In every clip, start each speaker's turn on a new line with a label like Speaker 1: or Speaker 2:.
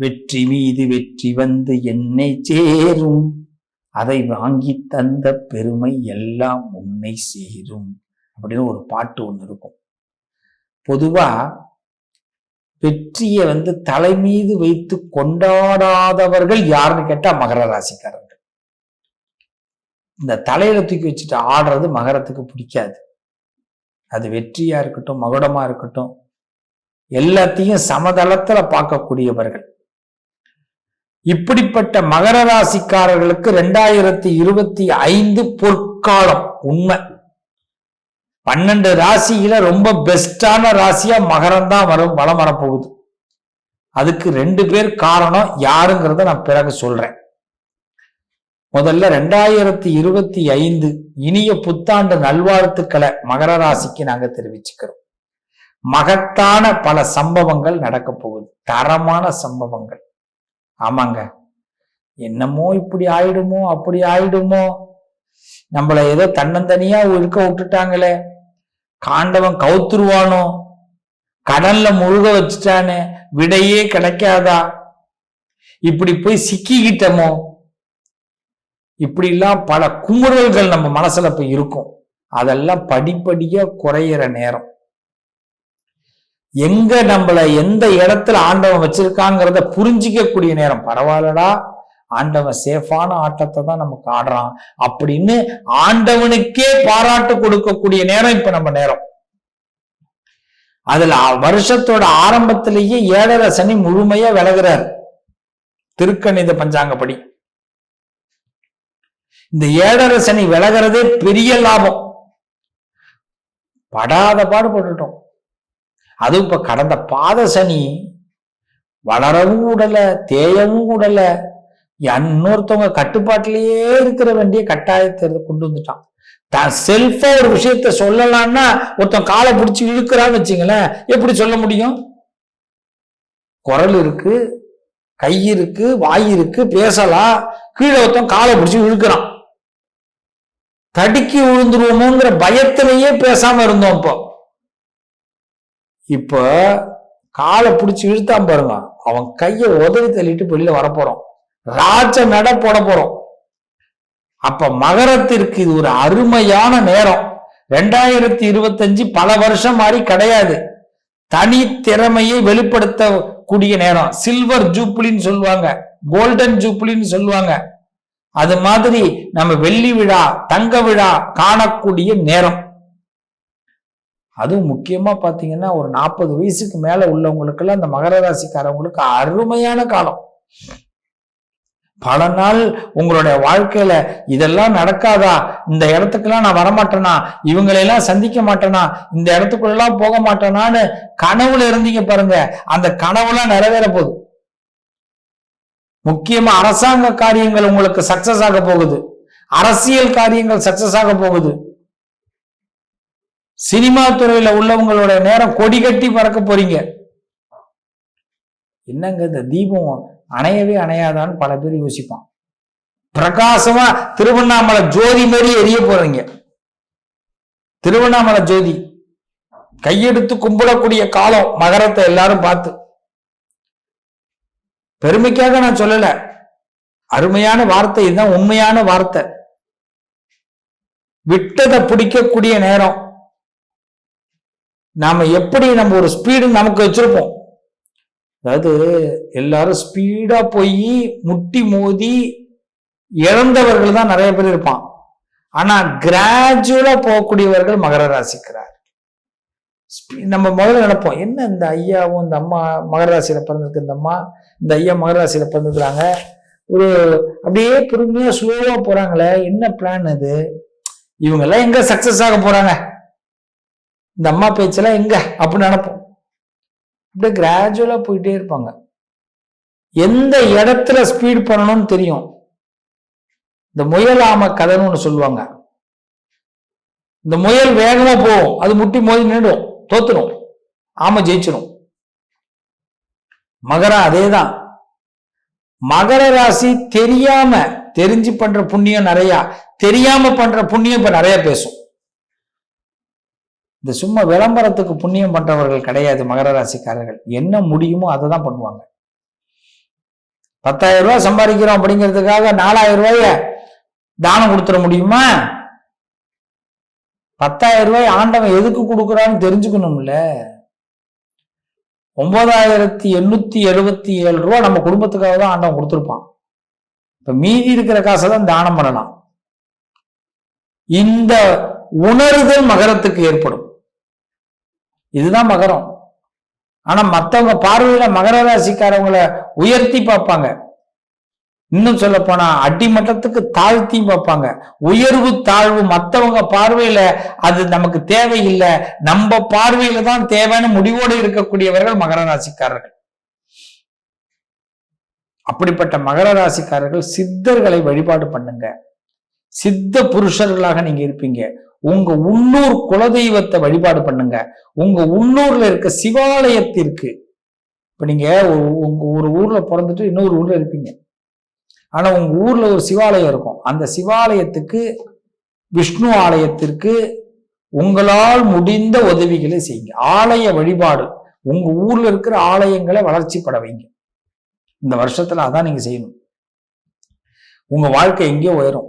Speaker 1: வெற்றி மீது வெற்றி வந்து என்னை சேரும். அதை வாங்கி தந்த பெருமை எல்லாம் உன்னை சேரும். அப்படின்னு ஒரு பாட்டு ஒன்று இருக்கும். பொதுவா வெற்றியை வந்து தலை மீது வைத்து கொண்டாடாதவர்கள் யாருன்னு கேட்டா மகர ராசிக்காரர்கள். இந்த தலையில தூக்கி வச்சுட்டு ஆடுறது மகரத்துக்கு பிடிக்காது. அது வெற்றியா இருக்கட்டும் மகுடமா இருக்கட்டும் எல்லாத்தையும் சமதளத்துல பார்க்கக்கூடியவர்கள். இப்படிப்பட்ட மகர ராசிக்காரர்களுக்கு ரெண்டாயிரத்தி இருபத்தி ஐந்து பொற்காலம் உண்மை. பன்னெண்டு ராசியில ரொம்ப பெஸ்டான ராசியா மகரம் தான் வரும் வளம் வரப்போகுது. அதுக்கு ரெண்டு பேர் காரணம் யாருங்கிறத நான் பிறகு சொல்றேன். முதல்ல ரெண்டாயிரத்தி இருபத்தி ஐந்து இனிய புத்தாண்டு நல்வாழ்த்துக்களை மகர ராசிக்கு நாங்க தெரிவிச்சுக்கிறோம். மகத்தான பல சம்பவங்கள் நடக்க போகுது தரமான சம்பவங்கள். ஆமாங்க. என்னமோ இப்படி ஆயிடுமோ அப்படி ஆயிடுமோ? நம்மள ஏதோ தன்னந்தனியா இருக்க விட்டுட்டாங்களே. காண்டவன் கவுத்துருவானோ? கடல்ல முழுக வச்சுட்டானே விடையே கிடைக்காதா? இப்படி போய் சிக்கிக்கிட்டமோ? இப்படிலாம் பல குமுறல்கள் நம்ம மனசுல போய் இருக்கும். அதெல்லாம் படிப்படியா குறையிற நேரம். எங்க நம்மள எந்த இடத்துல ஆண்டவன் வச்சிருக்காங்கிறத புரிஞ்சிக்கக்கூடிய நேரம். பரவாயில்லடா. ஆண்டவன் சேஃபான ஆட்டத்தை தான் நமக்கு ஆடுறான் அப்படின்னு ஆண்டவனுக்கே பாராட்டு கொடுக்கக்கூடிய நேரம் இப்ப நம்ம நேரம். அதுல வருஷத்தோட ஆரம்பத்திலேயே ஏழரை சனி முழுமையா விலகிறார். திருக்கணித பஞ்சாங்கப்படி. இந்த ஏழரை சனி விலகிறதே பெரிய லாபம். படாத பாடுபட்டுட்டோம் அதுவும் இப்போ கடந்த பாத சனி வளரவும் விடல தேயவும் விடல இன்னொருத்தவங்க கட்டுப்பாட்டிலேயே இருக்கிற வேண்டிய கட்டாயத்தை கொண்டு வந்துட்டான். தான் செல்ஃபா ஒரு விஷயத்த சொல்லலாம்னா ஒருத்தன் காலை பிடிச்சி இழுக்கிறான்னு வச்சுங்களேன் எப்படி சொல்ல முடியும்? குரல் இருக்கு கை இருக்கு வாய் இருக்கு பேசலாம். கீழே ஒருத்தன் காலை பிடிச்சி இழுக்கிறான். தடுக்கி விழுந்துருவோமோங்கிற பயத்திலேயே பேசாம இருந்தோம் இப்போ. இப்போ காலை பிடிச்சி இழுத்தான் பாருங்க. அவன் கையை உதவி தள்ளிட்டு வெளியில வரப்போறோம் ராஜ நட போட போறோம். அப்ப மகரத்திற்கு இது ஒரு அருமையான நேரம். ரெண்டாயிரத்தி இருபத்தஞ்சு பல வருஷம் மாதிரி கிடையாது. தனி திறமையை வெளிப்படுத்தக்கூடிய நேரம். சில்வர் ஜூப்ளின்னு சொல்லுவாங்க. கோல்டன் ஜூப்ளின்னு சொல்லுவாங்க. அது மாதிரி நம்ம வெள்ளி விழா தங்க விழா காணக்கூடிய நேரம். அதுவும் முக்கியமா பாத்தீங்கன்னா ஒரு நாற்பது வயசுக்கு மேல உள்ளவங்களுக்கெல்லாம் அந்த மகர ராசிக்காரவங்களுக்கு அருமையான காலம். பல நாள் உங்களுடைய வாழ்க்கையில இதெல்லாம் நடக்காதா? இந்த இடத்துக்கெல்லாம் நான் வரமாட்டேனா? இவங்களையெல்லாம் சந்திக்க மாட்டேனா? இந்த இடத்துக்குள்ளெல்லாம் போக மாட்டேனான்னு கனவுல இருந்தீங்க பாருங்க. அந்த கனவுலாம் நிறைவேற போகுது. முக்கியமா அரசாங்க காரியங்கள் உங்களுக்கு சக்சஸ் ஆக போகுது. அரசியல் காரியங்கள் சக்சஸ் ஆக போகுது. சினிமா துறையில உள்ளவங்களோட நேரம் கொடி கட்டி பறக்க போறீங்க. என்னங்க இந்த தீபம் அணையவே அணையாதான்னு பல பேர் யோசிப்பான். பிரகாசமா திருவண்ணாமலை ஜோதி மாதிரி எரிய போறீங்க. திருவண்ணாமலை ஜோதி கையெடுத்து கும்பிடக்கூடிய காலம் மகரத்தை எல்லாரும் பார்த்து. பெருமைக்காக நான் சொல்லல. அருமையான வார்த்தை இதுதான் உண்மையான வார்த்தை. விட்டதை பிடிக்கக்கூடிய நேரம். நாம் எப்படி நம்ம ஒரு ஸ்பீடு நமக்கு வச்சிருப்போம்? அதாவது எல்லாரும் ஸ்பீடாக போய் முட்டி மோதி இழந்தவர்கள் தான் நிறைய பேர் இருப்பான். ஆனால் கிராஜுவலாக போகக்கூடியவர்கள் மகர ராசிக்கிறார் நம்ம முதல்ல நினைப்போம் என்ன இந்த ஐயாவும் இந்த அம்மா மகர ராசியில் பிறந்திருக்கு இந்த அம்மா? இந்த ஐயா மகர ராசியில் பிறந்திருக்கிறாங்க. ஒரு அப்படியே பொறுமையாக ஸ்லோவாக போகிறாங்களே என்ன பிளான் அது இவங்கெல்லாம் எங்கே சக்ஸஸ் ஆக போகிறாங்க இந்த அம்மா பேச்செல்லாம் எங்க? அப்படின்னு நினைப்போம். அப்படியே கிராஜுவலா போயிட்டே இருப்பாங்க. எந்த இடத்துல ஸ்பீட் பண்ணணும்னு தெரியும்? இந்த முயல் கதைன்னு ஒண்ணு சொல்லுவாங்க. இந்த முயல் வேகமா போகும். அது முட்டி மோதி நின்றுடும் தோத்துரும் ஆமை ஜெயிச்சிடும். மகரம் அதேதான். மகர ராசி தெரியாம தெரிஞ்சு பண்ற புண்ணியம் நிறையா. தெரியாம பண்ற புண்ணியம் இப்ப நிறைய பேசும். இந்த சும்மா விளம்பரத்துக்கு புண்ணியம் பண்றவர்கள் கிடையாது மகர ராசிக்காரர்கள். என்ன முடியுமோ அதை தான் பண்ணுவாங்க. பத்தாயிரம் ரூபாய் சம்பாதிக்கிறோம் அப்படிங்கிறதுக்காக நாலாயிரம் ரூபாய தானம் கொடுத்துட முடியுமா? பத்தாயிரம் ரூபாய் ஆண்டவன் எதுக்கு கொடுக்குறான்னு தெரிஞ்சுக்கணும்ல. ஒன்பதாயிரத்தி எண்ணூத்தி எழுபத்தி ஏழு ரூபா நம்ம குடும்பத்துக்காக தான் ஆண்டவன் கொடுத்துருப்பான். இப்ப மீதி இருக்கிற காசை தான் தானம் பண்ணலாம். இந்த உணர்தல் மகரத்துக்கு ஏற்படும். இதுதான் மகரம். ஆனா மற்றவங்க பார்வையில மகர ராசிக்காரவங்களை உயர்த்தி பார்ப்பாங்க. இன்னும் சொல்ல போனா அடிமட்டத்துக்கு தாழ்த்தி பார்ப்பாங்க. உயர்வு தாழ்வு மற்றவங்க பார்வையில அது நமக்கு தேவையில்லை. நம்ம பார்வையில தான் தேவைன்னு முடிவோடு இருக்கக்கூடியவர்கள் மகர ராசிக்காரர்கள். அப்படிப்பட்ட மகர ராசிக்காரர்கள் சித்தர்களை வழிபாடு பண்ணுங்க. சித்த புருஷர்களாக நீங்க இருப்பீங்க. உங்க உள்ளூர் குலதெய்வத்தை வழிபாடு பண்ணுங்க. உங்க உள்ளூர்ல இருக்க சிவாலயத்திற்கு. இப்ப நீங்க உங்க ஒரு ஊர்ல பிறந்துட்டு இன்னொரு ஊர்ல இருப்பீங்க. ஆனா உங்க ஊர்ல ஒரு சிவாலயம் இருக்கும். அந்த சிவாலயத்துக்கு விஷ்ணு ஆலயத்திற்கு உங்களால் முடிந்த உதவிகளை செய்யுங்க. ஆலய வழிபாடு. உங்க ஊர்ல இருக்கிற ஆலயங்களை வளர்ச்சி பட வைங்க. இந்த வருஷத்துல அதான் நீங்க செய்யணும். உங்க வாழ்க்கை எங்கேயோ உயரும்.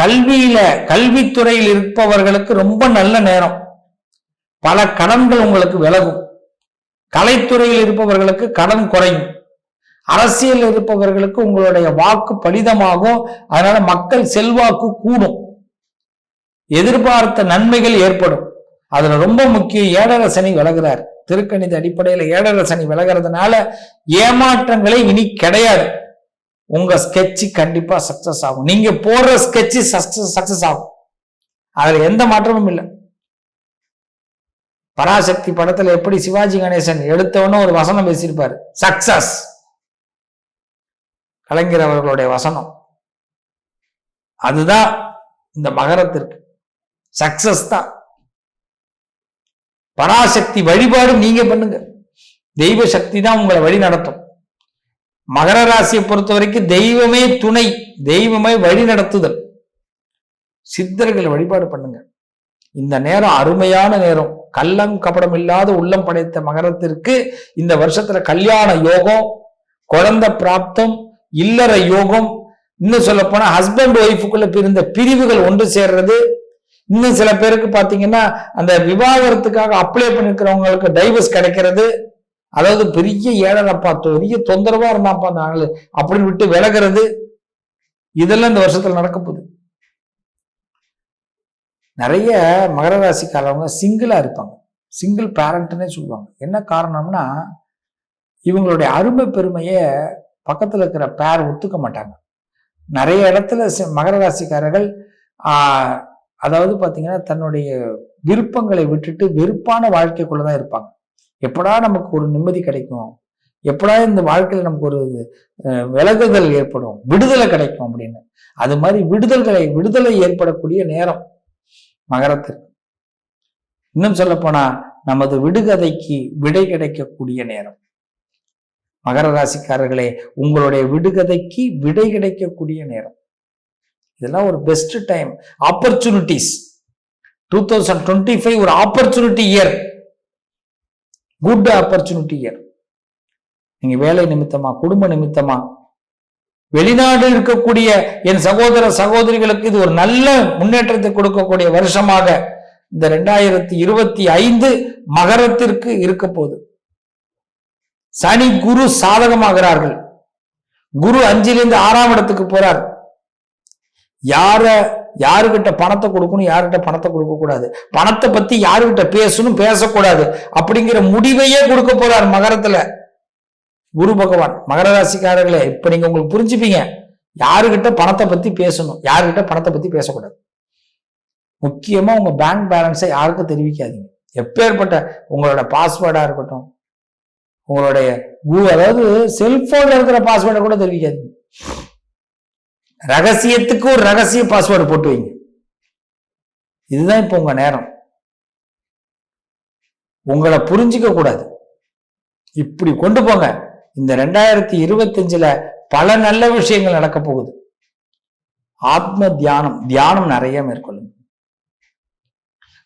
Speaker 1: கல்வியில கல்வித்துறையில் இருப்பவர்களுக்கு ரொம்ப நல்ல நேரம். பல கடன்கள் உங்களுக்கு விலகும். கலைத்துறையில் இருப்பவர்களுக்கு கடன் குறையும். அரசியல் இருப்பவர்களுக்கு உங்களுடைய வாக்கு பலிதமாகும். அதனால மக்கள் செல்வாக்கு கூடும். எதிர்பார்த்த நன்மைகள் ஏற்படும். அதுல ரொம்ப முக்கியம் ஏழரை விலகிறார். திருக்கணித அடிப்படையில ஏழரை விலகிறதுனால ஏமாற்றங்களே இனி கிடையாது. உங்க ஸ்கெட்ச் கண்டிப்பா சக்சஸ் ஆகும். நீங்க போடுற ஸ்கெட்ச் சக்சஸ் ஆகும். அதுல எந்த மாற்றமும் இல்லை. பராசக்தி படத்துல எப்படி சிவாஜி கணேசன் எடுத்தவன ஒரு வசனம் பேசியிருப்பாரு. சக்சஸ் கலைஞர் அவர்களுடைய வசனம். அதுதான் இந்த மகரத்திற்கு. சக்சஸ் தான். பராசக்தி வழிபாடு நீங்க பண்ணுங்க. தெய்வ சக்தி தான் உங்களை வழி நடத்தும் மகர ராசியை பொறுத்த வரைக்கும் தெய்வமே துணை தெய்வமே வழி நடத்துதல். சித்தர்களை வழிபாடு பண்ணுங்க. இந்த நேரம் அருமையான நேரம். கள்ளம் கபடம் இல்லாத உள்ளம் படைத்த மகரத்திற்கு இந்த வருஷத்துல கல்யாண யோகம் குழந்தை பிராப்தம் இல்லற யோகம் இன்னும் சொல்ல போனா ஹஸ்பண்ட் ஒய்ஃபுக்குள்ள பிரிந்த பிரிவுகள் ஒன்று சேர்றது. இன்னும் சில பேருக்கு பாத்தீங்கன்னா அந்த விவாகரத்துக்காக அப்ளை பண்ணிருக்கிறவங்களுக்கு டைவர்ஸ் கிடைக்கிறது. அதாவது பெரிய ஏழனப்பா பெரிய தொந்தரவா இருந்தாப்பா அந்த ஆளு அப்படின்னு விட்டு விலகிறது இதெல்லாம் இந்த வருஷத்துல நடக்க போகுது. நிறைய மகர ராசிக்காரவங்க சிங்கிளா இருப்பாங்க. சிங்கிள் பேரண்ட்னே சொல்லுவாங்க. என்ன காரணம்னா இவங்களுடைய அருமை பெருமையை பக்கத்தில் இருக்கிற பேர் ஒத்துக்க மாட்டாங்க. நிறைய இடத்துல சி- மகர ராசிக்காரர்கள் அதாவது பார்த்தீங்கன்னா தன்னுடைய விருப்பங்களை விட்டுட்டு வெறுப்பான வாழ்க்கைக்குள்ளே தான் இருப்பாங்க. எப்படா நமக்கு ஒரு நிம்மதி கிடைக்கும்? எப்படா இந்த வாழ்க்கையில் நமக்கு ஒரு விலகுதல் ஏற்படும்? விடுதலை கிடைக்கும் அப்படின்னு. அது மாதிரி விடுதல்களை விடுதலை ஏற்படக்கூடிய நேரம் மகரத்திற்கு. இன்னும் சொல்லப்போனா நமது விடுகதைக்கு விடை கிடைக்கக்கூடிய நேரம். மகர ராசிக்காரர்களே உங்களுடைய விடுகதைக்கு விடை கிடைக்கக்கூடிய நேரம். இதெல்லாம் ஒரு best time opportunities two thousand twenty five ஒரு opportunity year good opportunity year நீங்க வேலை நிமித்தமா குடும்ப நிமித்தமா வெளிநாடு இருக்கக்கூடிய என் சகோதர சகோதரிகளுக்கு இது ஒரு நல்ல முன்னேற்றத்தை கொடுக்கக்கூடிய வருஷமாக இந்த ரெண்டாயிரத்தி இருபத்தி ஐந்து மகரத்திற்கு இருக்க போகுது. சனி குரு சாதகமாகிறார்கள். குரு அஞ்சிலிருந்து ஆறாம் இடத்துக்கு போறார். யாரை யாருக்கிட்ட பணத்தை கொடுக்கணும் யார்கிட்ட பணத்தை கொடுக்கக்கூடாது பணத்தை பத்தி யாருக்கிட்ட பேசணும் பேசக்கூடாது. அப்படிங்கிற முடிவையே கொடுக்க போறார் மகரத்துல. குரு பகவான் மகர ராசிக்காரர்களே இப்ப நீங்க உங்களுக்கு புரிஞ்சுப்பீங்க. யாருக்கிட்ட பணத்தை பத்தி பேசணும் யாருக்கிட்ட பணத்தை பத்தி பேசக்கூடாது. முக்கியமா உங்க பேங்க் பேலன்ஸை யாருக்கும் தெரிவிக்காதீங்க. எப்பேற்பட்ட உங்களோட பாஸ்வேர்டா இருக்கட்டும் உங்களுடைய அதாவது செல்போன்ல இருக்கிற பாஸ்வேர்டை கூட தெரிவிக்காதீங்க. ரகசியத்துக்கு ஒரு ரகசிய பாஸ்வேர்டு போட்டு வைங்க. இதுதான் இப்போ உங்க நேரம். உங்களை புரிஞ்சிக்க கூடாது. இப்படி கொண்டு போங்க. இந்த ரெண்டாயிரத்தி இருபத்தஞ்சுல பல நல்ல விஷயங்கள் நடக்க போகுது. ஆத்ம தியானம் தியானம் நிறைய மேற்கொள்ளுங்க.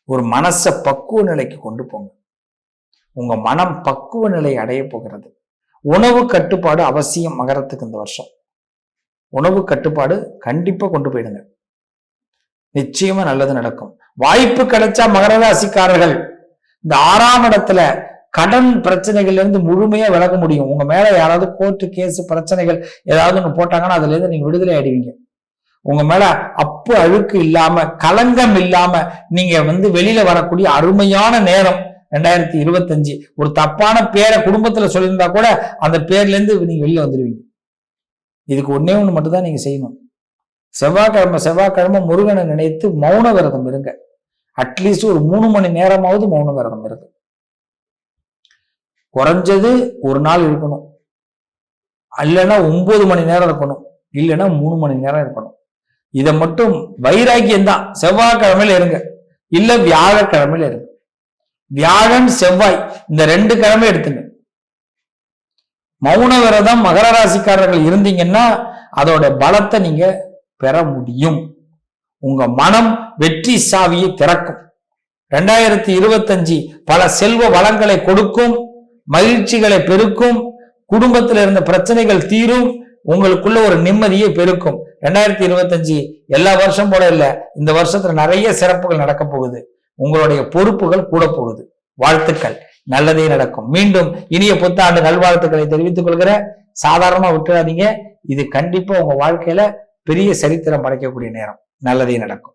Speaker 1: ஒரு மனச பக்குவ நிலைக்கு கொண்டு போங்க. உங்க மனம் பக்குவ நிலை அடைய போகிறது. உணவு கட்டுப்பாடு அவசியம் மகரத்துக்கு இந்த வருஷம். உணவு கட்டுப்பாடு கண்டிப்பா கொண்டு போயிடுங்க. நிச்சயமா நல்லது நடக்கும். வாய்ப்பு கிடைச்சா மகர ராசிக்காரர்கள் இந்த ஆறாம் இடத்துல கடன் பிரச்சனைகள்ல இருந்து முழுமையா விலக முடியும். உங்க மேல யாராவது கோர்ட்டு கேஸ் பிரச்சனைகள் ஏதாவது ஒண்ணு போட்டாங்கன்னா அதுல இருந்து நீங்க விடுதலை ஆயிடுவீங்க. உங்க மேல அப்பு அழுக்கு இல்லாம களங்கம் இல்லாம நீங்க வந்து வெளியில வரக்கூடிய அருமையான நேரம் ரெண்டாயிரத்தி இருபத்தஞ்சு. ஒரு தப்பான பேரை குடும்பத்துல சொல்லியிருந்தா கூட அந்த பேர்ல இருந்து நீங்க வெளியில வந்துருவீங்க. இதுக்கு ஒன்னே ஒன்று மட்டும் தான் நீங்க செய்யணும். செவ்வாய்க்கிழமை செவ்வாய்க்கிழமை முருகனை நினைத்து மௌன விரதம் இருங்க அட்லீஸ்ட் ஒரு மூணு மணி நேரமாவது மௌன விரதம் இருக்கு குறைஞ்சது ஒரு நாள் இருக்கணும். இல்லைன்னா ஒன்பது மணி நேரம் இருக்கணும். இல்லைன்னா மூணு மணி நேரம் இருக்கணும். இதை மட்டும் வைராக்கியம் தான். செவ்வாய்க்கிழமையில இருங்க. இல்லை வியாழக்கிழமையில இருங்க. வியாழன் செவ்வாய் இந்த ரெண்டு கிழமை எடுத்துங்க. மௌன விரதம் மகர ராசிக்காரர்கள் இருந்தீங்கன்னா அதோட பலத்தை நீங்க பெற முடியும். உங்க மனம் வெற்றி சாவியை திறக்கும். ரெண்டாயிரத்தி இருபத்தஞ்சு பல செல்வ வளங்களை கொடுக்கும் மகிழ்ச்சிகளை பெருக்கும் குடும்பத்தில் இருந்த பிரச்சனைகள் தீரும் உங்களுக்குள்ள ஒரு நிம்மதியை பெருக்கும். ரெண்டாயிரத்தி இருபத்தஞ்சு எல்லா வருஷம் போல இல்ல இந்த வருஷத்துல நிறைய சிறப்புகள் நடக்க போகுது. உங்களுடைய பொறுப்புகள் கூட போகுது. வாழ்த்துக்கள். நல்லதே நடக்கும். மீண்டும் இனிய புத்தாண்டு நல்வாழ்த்துக்களை தெரிவித்துக் கொள்கிறேன் சாதாரணமா விட்டுறாதீங்க. இது கண்டிப்பா உங்க வாழ்க்கையில பெரிய சரித்திரம் படைக்கக்கூடிய நேரம். நல்லதே நடக்கும்.